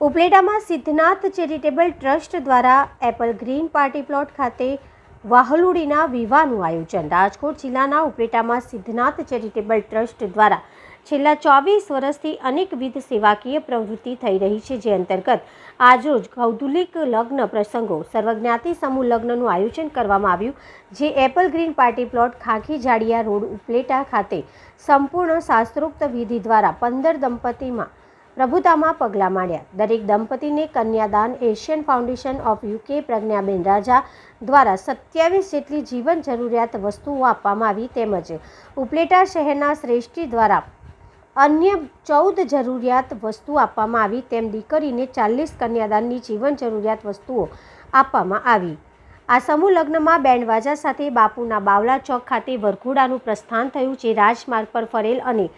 ઉપલેટામાં Siddhnath charitable trust દ્વારા Apple green party plot ખાતે વાહલુડીના વિવાહનું આયોજન. રાજકોટ જિલ્લાના ઉપલેટામાં સિદ્ધનાથ ચેરિટેબલ ટ્રસ્ટ દ્વારા છેલ્લા ચોવીસ વર્ષથી અનેકવિધ સેવાકીય પ્રવૃત્તિ થઈ રહી છે, જે અંતર્ગત આજરોજ કૌદુલિક લગ્ન પ્રસંગો, સર્વજ્ઞાતિ સમૂહ લગ્નનું આયોજન કરવામાં આવ્યું, જે apple green party plot Khakhi Jadiya road Upleta ખાતે સંપૂર્ણ શાસ્ત્રોક્ત વિધિ દ્વારા પંદર દંપતીમાં પ્રભુતામાં પગલાં માંડ્યા દરેક દંપતીને કન્યાદાન Asian foundation of UK Pragnaben Raja દ્વારા સત્યાવીસ જેટલી જીવન જરૂરિયાત વસ્તુઓ આપવામાં આવી તેમજ ઉપલેટા શહેરના શ્રેષ્ઠી દ્વારા અન્ય ચૌદ જરૂરિયાત વસ્તુ આપવામાં આવી તેમ દીકરીને ચાલીસ કન્યાદાનની જીવન જરૂરિયાત વસ્તુઓ આપવામાં આવી. આ સમૂહ લગ્નમાં બેન્ડવાજા સાથે બાપુના બાવલા ચોક ખાતે વરઘોડાનું પ્રસ્થાન થયું, જે રાજમાર્ગ પર ફરેલ અને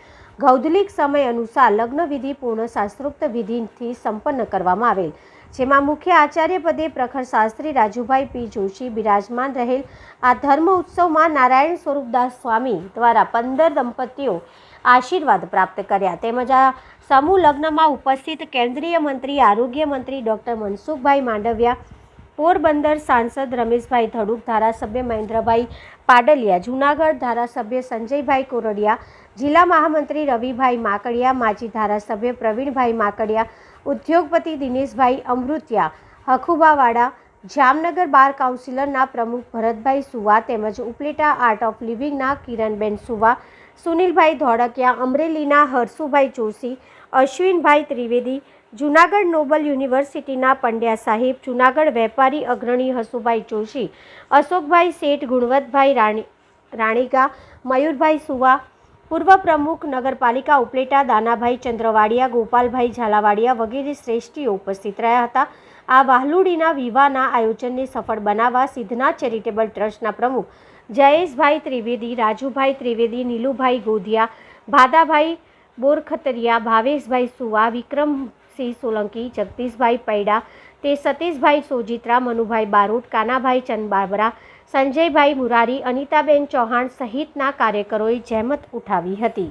ગૌદલિક સમય અનુસાર લગ્નવિધિ પૂર્ણ શાસ્ત્રોક્ત વિધિથી સંપન્ન કરવામાં આવેલ, જેમાં મુખ્ય આચાર્ય પદે પ્રખર શાસ્ત્રી રાજુભાઈ પી જોશી બિરાજમાન રહેલ. આ ધર્મ ઉત્સવમાં નારાયણ સ્વરૂપદાસ સ્વામી દ્વારા પંદર દંપતીઓ આશીર્વાદ પ્રાપ્ત કર્યા. તેમજ આ સમૂહ લગ્નમાં ઉપસ્થિત કેન્દ્રીય મંત્રી, આરોગ્ય મંત્રી ડૉક્ટર મનસુખભાઈ માંડવિયા પોરબંદર સાંસદ રમેશભાઈ ધડુક, ધારાસભ્ય મહેન્દ્રભાઈ પાડલિયા, જૂનાગઢ ધારાસભ્ય સંજયભાઈ કોરડિયા, જિલ્લા મહામંત્રી રવિભાઈ માકડિયા, માજી ધારાસભ્ય પ્રવીણભાઈ માકડિયા, ઉદ્યોગપતિ દિનેશભાઈ અમૃતિયા, હખુબાવાડા, જામનગર બાર કાઉન્સિલરના પ્રમુખ ભરતભાઈ સુવા તેમજ ઉપલેટા આર્ટ ઓફ લિવિંગના કિરણબેન સુવા, સુનિલભાઈ ધોળકિયા, અમરેલીના હરસુભાઈ જોશી, અશ્વિનભાઈ ત્રિવેદી જૂનાગઢ નોબલ યુનિવર્સિટીના પંડ્યા સાહેબ, જૂનાગઢ વેપારી અગ્રણી હસુભાઈ જોશી, અશોકભાઈ શેઠ, ગુણવતભાઈ રાણી, રાણીગા, મયુરભાઈ સુવા, પૂર્વ પ્રમુખ નગરપાલિકા ઉપલેટા, દાનાભાઈ ચંદ્રવાડિયા, ગોપાલભાઈ ઝાલાવાડિયા વગેરે શ્રેષ્ઠીઓ ઉપસ્થિત રહ્યા હતા. આ વાહલુડીના વિવાહના આયોજનને સફળ બનાવવા સિદ્ધના ચેરિટેબલ ટ્રસ્ટના પ્રમુખ જયેશભાઈ ત્રિવેદી, રાજુભાઈ ત્રિવેદી, નીલુભાઈ ગોધિયા, ભાદાભાઈ બોરખતરિયા, ભાવેશભાઈ સુવા વિક્રમસિંહ સોલંકી, જગદીશભાઈ પૈડા, તે સતીશભાઈ સોજિત્રા, મનુભાઈ બારોટ, કાનાભાઈ ચંદબાબરા સંજયભાઈ મુરારી, અનિતાબેન ચૌહાણ સહિતના કાર્યકરોએ જહેમત ઉઠાવી હતી.